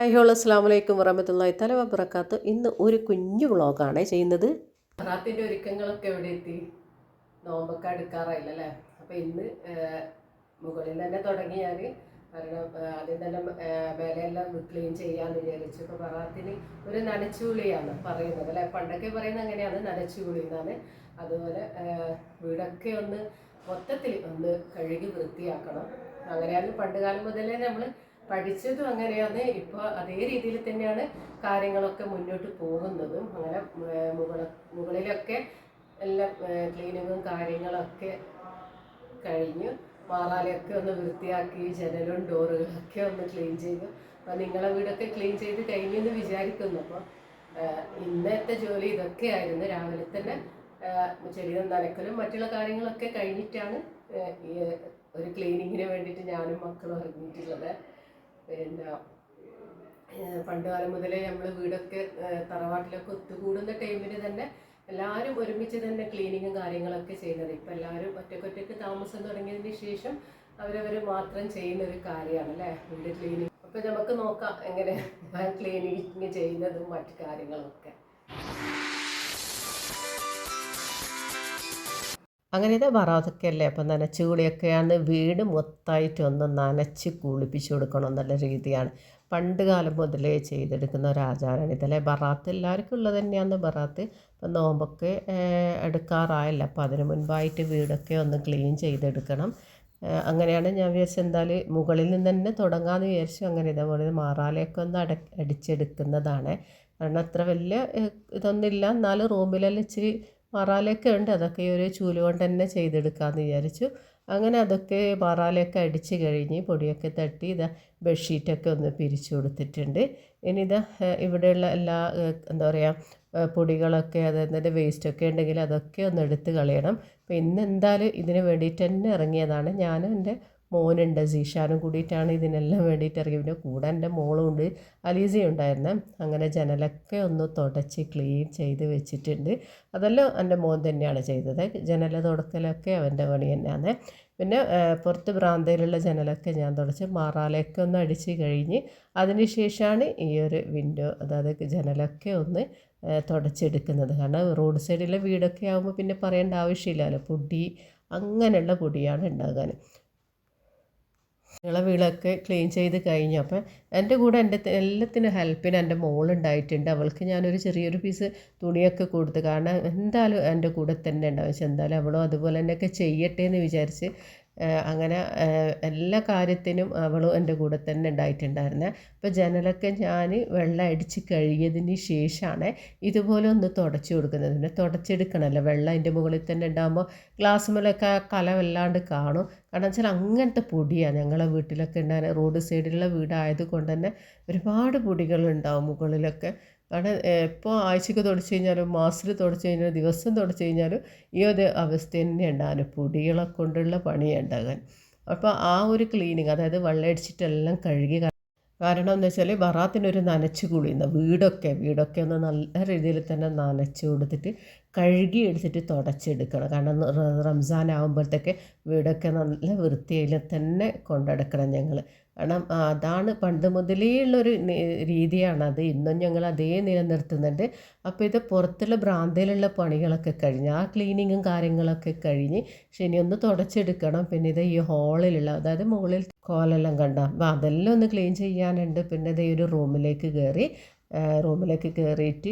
Hello അസ്സാം വലൈക്കും വറഹമത്തല്ലായി തല വബറക്കാത്ത് ഇന്ന് ഒരു കുഞ്ഞു വ്ളോഗാണ് ചെയ്യുന്നത്. റാത്തിന്റെ ഒരുക്കങ്ങളൊക്കെ എവിടെ എത്തി? നോമ്പൊക്കെ എടുക്കാറായില്ല അല്ലേ? അപ്പോൾ ഇന്ന് മുകളിൽ തന്നെ തുടങ്ങി ഞാൻ കാരണം ആദ്യം തന്നെ വിലയെല്ലാം ക്ലീൻ ചെയ്യാമെന്ന് വിചാരിച്ചു. അപ്പോൾ പറാത്തിന് ഒരു നനച്ചുകുളിയാണ് പറയുന്നത് അല്ലേ? പണ്ടൊക്കെ പറയുന്നത് അങ്ങനെയാണ് നനച്ചുകുളി എന്നാണ്. അതുപോലെ വീടൊക്കെ ഒന്ന് മൊത്തത്തിൽ ഒന്ന് കഴുകി വൃത്തിയാക്കണം. അങ്ങനെയാണ് പണ്ട് കാലം മുതലേ നമ്മൾ പഠിച്ചതും അങ്ങനെയാണ്. ഇപ്പോൾ അതേ രീതിയിൽ തന്നെയാണ് കാര്യങ്ങളൊക്കെ മുന്നോട്ട് പോകുന്നതും. അങ്ങനെ മുകള മുകളിലൊക്കെ എല്ലാം ക്ലീനിങ്ങും കാര്യങ്ങളൊക്കെ കഴിഞ്ഞു. മാറാലയൊക്കെ ഒന്ന് വൃത്തിയാക്കി ജനലും ഡോറുകളൊക്കെ ഒന്ന് ക്ലീൻ ചെയ്തു. അപ്പം നിങ്ങളെ വീടൊക്കെ ക്ലീൻ ചെയ്ത് കഴിഞ്ഞു എന്ന് വിചാരിക്കുന്നു. അപ്പോൾ ഇന്നത്തെ ജോലി ഇതൊക്കെ ആയിരുന്നു രാവിലെ തന്നെ ചെടികൾ നനക്കലും മറ്റുള്ള കാര്യങ്ങളൊക്കെ കഴിഞ്ഞിട്ടാണ് ഒരു ക്ലീനിങ്ങിന് വേണ്ടിയിട്ട് ഞാനും മക്കളും ഇറങ്ങിയിട്ടുള്ളത്. പിന്നെ പണ്ട് കാലം മുതലേ നമ്മൾ വീടൊക്കെ തറവാട്ടിലൊക്കെ ഒത്തുകൂടുന്ന ടൈമിൽ തന്നെ എല്ലാവരും ഒരുമിച്ച് തന്നെ ക്ലീനിങ്ങും കാര്യങ്ങളൊക്കെ ചെയ്യുന്നത് ഇപ്പം എല്ലാവരും ഒറ്റക്കൊറ്റക്ക് താമസം തുടങ്ങിയതിന് ശേഷം അവരവർ മാത്രം ചെയ്യുന്ന ഒരു കാര്യമാണ് അല്ലേ വീട് ക്ലീനിങ്. അപ്പം നമുക്ക് നോക്കാം എങ്ങനെ ക്ലീനിങ് ചെയ്യുന്നതും മറ്റു കാര്യങ്ങളൊക്കെ. അങ്ങനെ ഇത് വറാതൊക്കെയല്ലേ? അപ്പം നനച്ച് കുളിയൊക്കെയാണ് വീട് മൊത്തമായിട്ട് ഒന്ന് നനച്ച് കുളിപ്പിച്ച് കൊടുക്കണം എന്നുള്ള രീതിയാണ്. പണ്ട് കാലം മുതലേ ചെയ്തെടുക്കുന്ന ഒരു ആചാരമാണ് ഇതല്ലേ? ബറാത്ത് എല്ലാവർക്കും ഉള്ളത് തന്നെയാണ് ബറാത്ത് ഇപ്പം നോമ്പൊക്കെ എടുക്കാറായല്ല. അപ്പോൾ അതിന് മുൻപായിട്ട് വീടൊക്കെ ഒന്ന് ക്ലീൻ ചെയ്തെടുക്കണം. അങ്ങനെയാണ് ഞാൻ വിചാരിച്ചത്. എന്തായാലും മുകളിൽ നിന്ന് തന്നെ തുടങ്ങാമെന്ന് വിചാരിച്ചു. അങ്ങനെ ഇതേപോലെ മാറാലയൊക്കെ ഒന്ന് അട അടിച്ചെടുക്കുന്നതാണ്. കാരണം അത്ര വലിയ ഇതൊന്നുമില്ല. എന്നാലും റൂമിലെല്ലാം ഇച്ചിരി മറാലയൊക്കെ ഉണ്ട്. അതൊക്കെ ഒരു ചൂൽ കൊണ്ട് തന്നെ ചെയ്തെടുക്കാമെന്ന് വിചാരിച്ചു. അങ്ങനെ അതൊക്കെ മറാലയൊക്കെ അടിച്ച് കഴിഞ്ഞ് പൊടിയൊക്കെ തട്ടി ഇതാ ബെഡ്ഷീറ്റൊക്കെ ഒന്ന് പിരിച്ചു കൊടുത്തിട്ടുണ്ട്. ഇനി ഇതാ ഇവിടെയുള്ള എല്ലാ എന്താ പറയുക പൊടികളൊക്കെ അതായത് വേസ്റ്റൊക്കെ ഉണ്ടെങ്കിൽ അതൊക്കെ ഒന്ന് എടുത്ത് കളയണം. അപ്പോൾ ഇന്ന് എന്തായാലും ഇതിന് വേണ്ടിയിട്ട് തന്നെ ഇറങ്ങിയതാണ്. ഞാനും എന്റെ മോനുണ്ട് സീഷാനും കൂടിയിട്ടാണ് ഇതിനെല്ലാം വേണ്ടിയിട്ട് ഇറങ്ങി. പിന്നെ കൂടെ എന്റെ മോളും ഉണ്ട് അലീസയും ഉണ്ടായിരുന്നെ. അങ്ങനെ ജനലൊക്കെ ഒന്ന് തുടച്ച് ക്ലീൻ ചെയ്ത് വെച്ചിട്ടുണ്ട്. അതെല്ലാം എന്റെ മോൻ തന്നെയാണ് ചെയ്തത്. ജനല തുടക്കലൊക്കെ അവന്റെ പണി തന്നെയാണ്. പിന്നെ പുറത്ത് ഭ്രാന്തയിലുള്ള ജനലൊക്കെ ഞാൻ തുടച്ച് മാറാലയൊക്കെ ഒന്ന് അടിച്ച് കഴിഞ്ഞ് അതിന് ശേഷമാണ് ഈ ഒരു വിൻഡോ അതായത് ജനലൊക്കെ ഒന്ന് തുടച്ചെടുക്കുന്നത്. കാരണം റോഡ് സൈഡിലെ വീടൊക്കെ ആകുമ്പോൾ പിന്നെ പറയേണ്ട ആവശ്യമില്ലല്ലോ. പൊടി അങ്ങനെയുള്ള പൊടിയാണ് ഉണ്ടാകാൻ. നിങ്ങളെ ക്ലീൻ ചെയ്ത് കഴിഞ്ഞു. എന്റെ കൂടെ എന്റെ എല്ലാത്തിനും ഹെൽപ്പിന് എന്റെ മോളുണ്ടായിട്ടുണ്ട്. അവൾക്ക് ഞാനൊരു ചെറിയൊരു പീസ് തുണിയൊക്കെ കൊടുത്തു. കാരണം എന്തായാലും എന്റെ കൂടെ തന്നെ ഉണ്ടാവും. പക്ഷെ എന്തായാലും അവളും അതുപോലെ തന്നെയൊക്കെ ചെയ്യട്ടെ എന്ന് വിചാരിച്ച് അങ്ങനെ എല്ലാ കാര്യത്തിനും അവളും എന്റെ കൂടെ തന്നെ ഉണ്ടായിട്ടുണ്ടായിരുന്നെ. അപ്പോൾ ജനലൊക്കെ ഞാൻ വെള്ളം അടിച്ച് കഴുകിയതിന് ശേഷമാണ് ഇതുപോലെ ഒന്ന് തുടച്ച് കൊടുക്കുന്നത്. പിന്നെ തുടച്ചെടുക്കണമല്ലോ വെള്ളം അതിന്റെ മുകളിൽ തന്നെ ഉണ്ടാകുമ്പോൾ ഗ്ലാസ് മേലൊക്കെ കല വല്ലാണ്ട് കാണും. കാരണം വെച്ചാൽ അങ്ങനത്തെ പൊടിയാണ് ഞങ്ങളെ വീട്ടിലൊക്കെ ഉണ്ടാകുന്ന റോഡ് സൈഡിലുള്ള വീടായത് കൊണ്ട് തന്നെ ഒരുപാട് പൊടികളുണ്ടാവും മുകളിലൊക്കെ. കാരണം എപ്പോൾ ആഴ്ചക്ക് തുടച്ച് കഴിഞ്ഞാലും മാസത്തിൽ തുടച്ച് കഴിഞ്ഞാലും ദിവസം തുടച്ച് കഴിഞ്ഞാലും ഈ ഒരു അവസ്ഥ തന്നെ ഉണ്ടാകാൻ പൊടികളെ കൊണ്ടുള്ള പണിയാണ് ഉണ്ടാകാൻ. അപ്പോൾ ആ ഒരു ക്ലീനിങ് അതായത് വെള്ളമടിച്ചിട്ടെല്ലാം കഴുകി കാരണം എന്ന് വെച്ചാൽ ബറാത്തിനൊരു നനച്ച് കുളിയുന്ന വീടൊക്കെ വീടൊക്കെ ഒന്ന് നല്ല രീതിയിൽ തന്നെ നനച്ച് കൊടുത്തിട്ട് കഴുകി എടുത്തിട്ട് തുടച്ചെടുക്കണം. കാരണം റംസാൻ ആകുമ്പോഴത്തേക്ക് വീടൊക്കെ നല്ല വൃത്തിയിൽ തന്നെ കൊണ്ടെടുക്കണം ഞങ്ങൾ കാരണം അതാണ് പണ്ട് മുതലേ ഉള്ളൊരു രീതിയാണ്. അത് ഇന്നും ഞങ്ങൾ അതേ നിലനിർത്തുന്നുണ്ട്. അപ്പോൾ ഇത് പുറത്തുള്ള ഭ്രാന്തയിലുള്ള പണികളൊക്കെ കഴിഞ്ഞ് ആ ക്ലീനിങ്ങും കാര്യങ്ങളൊക്കെ കഴിഞ്ഞ് ഇനി ഒന്ന് തുടച്ചെടുക്കണം. പിന്നെ ഇത് ഈ ഹോളിലുള്ള അതായത് മുകളിൽ കോലെല്ലാം കണ്ട അപ്പം അതെല്ലാം ഒന്ന് ക്ലീൻ ചെയ്യാനുണ്ട്. പിന്നെ ഇത് ഒരു റൂമിലേക്ക് കയറി റൂമിലേക്ക് കയറിയിട്ട്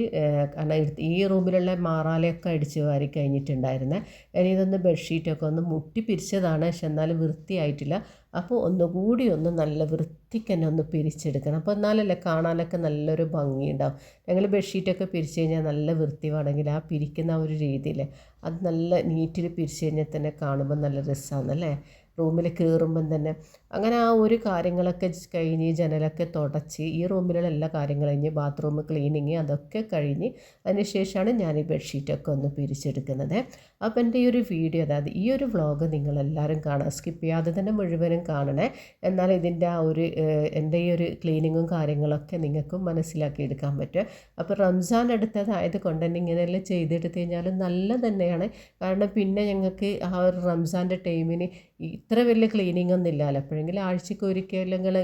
കാരണം ഈ റൂമിലുള്ള മാറാലയൊക്കെ അടിച്ച് വാരി കഴിഞ്ഞിട്ടുണ്ടായിരുന്നേ. ഇനി ഇതൊന്ന് ബെഡ്ഷീറ്റൊക്കെ ഒന്ന് മുട്ടി പിരിച്ചതാണ്. പക്ഷെ എന്നാലും വൃത്തിയായിട്ടില്ല. അപ്പോൾ ഒന്നുകൂടി ഒന്ന് നല്ല വൃത്തിക്ക് തന്നെ ഒന്ന് പിരിച്ചെടുക്കണം. അപ്പോൾ എന്നാലല്ലേ കാണാനൊക്കെ നല്ലൊരു ഭംഗിയുണ്ടാവും. ഞങ്ങൾ ബെഡ്ഷീറ്റൊക്കെ പിരിച്ചു കഴിഞ്ഞാൽ നല്ല വൃത്തി വേണമെങ്കിൽ ആ പിരിക്കുന്ന ഒരു രീതിയിൽ അത് നല്ല നീറ്റിൽ പിരിച്ചു കഴിഞ്ഞാൽ തന്നെ കാണുമ്പോൾ നല്ല രസമാണല്ലേ റൂമിൽ കയറുമ്പം തന്നെ അങ്ങനെ ആ ഒരു കാര്യങ്ങളൊക്കെ കഴിഞ്ഞ് ജനലൊക്കെ തുടച്ച് ഈ റൂമിലുള്ള എല്ലാ കാര്യങ്ങളും കഴിഞ്ഞ് ബാത്റൂം ക്ലീനിങ് അതൊക്കെ കഴിഞ്ഞ് അതിനുശേഷമാണ് ഞാൻ ഈ ബെഡ്ഷീറ്റൊക്കെ ഒന്ന് പിരിച്ചെടുക്കുന്നത്. അപ്പോൾ എന്റെ ഈ ഒരു വീഡിയോ അതായത് ഈ ഒരു വ്ളോഗ് നിങ്ങളെല്ലാവരും കാണാം സ്കിപ്പ് ചെയ്യാതെ തന്നെ മുഴുവനും കാണണേ. എന്നാൽ ഇതിന്റെ ആ ഒരു എന്റെ ഈ ഒരു ക്ലീനിങ്ങും കാര്യങ്ങളൊക്കെ നിങ്ങൾക്കും മനസ്സിലാക്കി എടുക്കാൻ പറ്റും അപ്പോൾ റംസാൻ എടുത്തതായത് കൊണ്ട് തന്നെ ഇങ്ങനെയെല്ലാം ചെയ്തെടുത്ത് കഴിഞ്ഞാൽ നല്ല തന്നെയാണ്. കാരണം പിന്നെ ഞങ്ങൾക്ക് ആ ഒരു റംസാന്റെ ടൈമിന് ഇത്ര വലിയ ക്ലീനിങ് ഒന്നും ഇല്ലല്ലോ എപ്പോഴെങ്കിലും ആഴ്ചയ്ക്ക് ഒരിക്കലെങ്കിൽ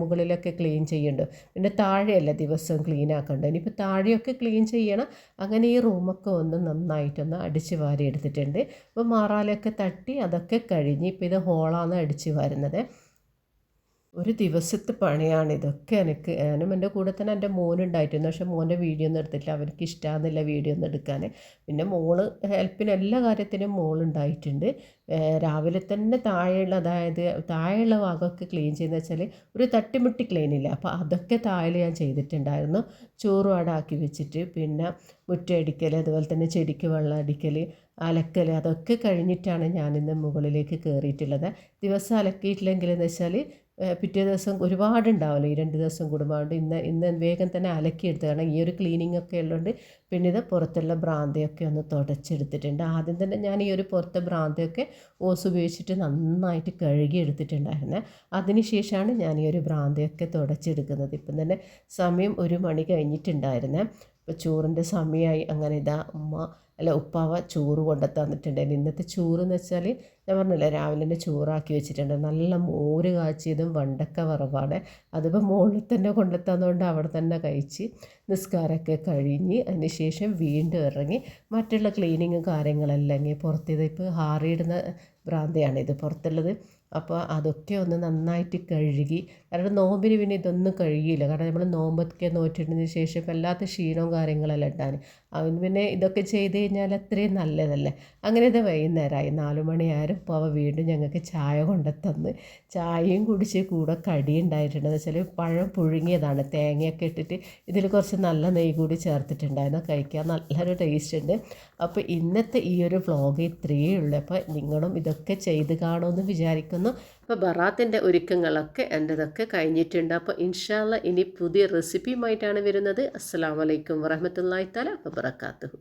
മുകളിലൊക്കെ ക്ലീൻ ചെയ്യുന്നുണ്ട്. പിന്നെ താഴെയല്ല ദിവസവും ക്ലീൻ ആക്കേണ്ടത്? ഇനിയിപ്പോൾ താഴെയൊക്കെ ക്ലീൻ ചെയ്യണം. അങ്ങനെ ഈ റൂമൊക്കെ ഒന്ന് നന്നായിട്ടൊന്ന് അടിച്ച് വാരി എടുത്തിട്ടുണ്ട്. അപ്പോൾ മാറാലൊക്കെ തട്ടി അതൊക്കെ കഴിഞ്ഞ് ഇപ്പോൾ ഇത് ഹോളാണ് അടിച്ച് വരുന്നത്. ഒരു ദിവസത്തെ പണിയാണ്. ഇതൊക്കെ എനിക്ക് ഞാനും എന്റെ കൂടെ തന്നെ എന്റെ മോനുണ്ടായിട്ടുണ്ട് പക്ഷേ മോന്റെ വീഡിയോ ഒന്നും എടുത്തിട്ടില്ല. അവർക്ക് ഇഷ്ടമാകുന്നില്ല വീഡിയോ ഒന്നും എടുക്കാൻ പിന്നെ മോൾ ഹെൽപ്പിന് എല്ലാ കാര്യത്തിനും മോളുണ്ടായിട്ടുണ്ട് രാവിലെ തന്നെ താഴെയുള്ള അതായത് താഴെയുള്ള ഭാഗമൊക്കെ ക്ലീൻ ചെയ്യുന്നത് വെച്ചാൽ ഒരു തട്ടിമുട്ടി ക്ലീൻ ഇല്ല. അപ്പോൾ അതൊക്കെ താഴെ ഞാൻ ചെയ്തിട്ടുണ്ടായിരുന്നു. ചോറും വാടാക്കി വെച്ചിട്ട് പിന്നെ മുറ്റടിക്കൽ അതുപോലെ തന്നെ ചെടിക്ക് വെള്ളം അടിക്കൽ അലക്കൽ അതൊക്കെ കഴിഞ്ഞിട്ടാണ് ഞാനിന്ന് മുകളിലേക്ക് കയറിയിട്ടുള്ളത്. ദിവസം അലക്കിയിട്ടില്ലെങ്കിൽ എന്ന് വെച്ചാൽ പിറ്റേ ദിവസം ഒരുപാടുണ്ടാവുമല്ലോ ഈ രണ്ട് ദിവസം കൂടുമ്പോൾ ഇന്ന് ഇന്ന് വേഗം തന്നെ അലക്കിയെടുത്ത് കാരണം ഈ ഒരു ക്ലീനിങ് ഒക്കെ ഉള്ളതുകൊണ്ട് പിന്നെ ഇത് പുറത്തുള്ള ഭ്രാന്തിയൊക്കെ ഒന്ന് തുടച്ചെടുത്തിട്ടുണ്ട്. ആദ്യം തന്നെ ഞാൻ ഈ ഒരു പുറത്തെ ഭ്രാന്തിയൊക്കെ ഓസ് ഉപയോഗിച്ചിട്ട് നന്നായിട്ട് കഴുകി എടുത്തിട്ടുണ്ടായിരുന്നത് അതിനുശേഷമാണ് ഞാൻ ഈ ഒരു ഭ്രാന്തിയൊക്കെ തുടച്ചെടുക്കുന്നത്. ഇപ്പം തന്നെ സമയം ഒരു മണി കഴിഞ്ഞിട്ടുണ്ടായിരുന്നേ. ഇപ്പോൾ ചോറിന്റെ സമയമായി അങ്ങനെ ഇതാ ഉമ്മ അല്ല ഉപ്പാവ ചോറ് കൊണ്ടു തന്നിട്ടുണ്ടായിരുന്നു ഇന്നത്തെ ചോറ് എന്ന് വെച്ചാൽ ഞാൻ പറഞ്ഞില്ലേ രാവിലെ തന്നെ ചോറാക്കി വെച്ചിട്ടുണ്ട്. നല്ല മോര് കാച്ചിയതും വണ്ടക്ക വറവാണ്. അതിപ്പോൾ മുകളിൽ തന്നെ കൊണ്ടെത്താന്നുകൊണ്ട് അവിടെ തന്നെ കഴിച്ച് നിസ്കാരമൊക്കെ കഴിഞ്ഞ് അതിന് ശേഷം വീണ്ടും ഇറങ്ങി മറ്റുള്ള ക്ലീനിങ്ങും കാര്യങ്ങളെല്ലാം ഇങ്ങനെ പുറത്തേത് ഇപ്പോൾ ഹാറിയിടുന്ന ഭ്രാന്തിയാണ് ഇത് പുറത്തുള്ളത്. അപ്പോൾ അതൊക്കെ ഒന്ന് നന്നായിട്ട് കഴുകി കാരണം നോമ്പിന് പിന്നെ ഇതൊന്നും കഴിയില്ല. കാരണം നമ്മൾ നോമ്പൊക്കെ നോറ്റിട്ടതിന് ശേഷം വല്ലാത്ത ക്ഷീണവും കാര്യങ്ങളെല്ലാം ഉണ്ടാകും അവന് പിന്നെ ഇതൊക്കെ ചെയ്ത് കഴിഞ്ഞാൽ അത്രയും നല്ലതല്ലേ? അങ്ങനെ ഇത് വൈകുന്നേരമായി. നാലു മണിയായാലും അപ്പോൾ അവ വീണ്ടും ഞങ്ങൾക്ക് ചായ കൊണ്ടുത്തന്ന് ചായയും കുടിച്ച് കൂടെ കടി ഉണ്ടായിട്ടുണ്ടെന്ന് വെച്ചാൽ പഴം പുഴുങ്ങിയതാണ്. തേങ്ങയൊക്കെ ഇട്ടിട്ട് ഇതിൽ കുറച്ച് നല്ല നെയ് കൂടി ചേർത്തിട്ടുണ്ടായിരുന്നു. കഴിക്കാൻ നല്ലൊരു ടേസ്റ്റ് ഉണ്ട്. അപ്പോൾ ഇന്നത്തെ ഈ ഒരു വ്ളോഗ് ഇത്രയേ ഉള്ളൂ. അപ്പോൾ നിങ്ങളും ഇതൊക്കെ ചെയ്ത് കാണുമെന്ന് വിചാരിക്കുന്നു. അപ്പോൾ ബറാത്തിന്റെ ഒരുക്കങ്ങളൊക്കെ എന്റെതൊക്കെ കഴിഞ്ഞിട്ടുണ്ട്. അപ്പോൾ ഇൻഷാല്ല ഇനി പുതിയ റെസിപ്പിയുമായിട്ടാണ് വരുന്നത്. അസ്സാം വലൈക്കും വറഹമത്തല്ലാ തല வரகாத்துகு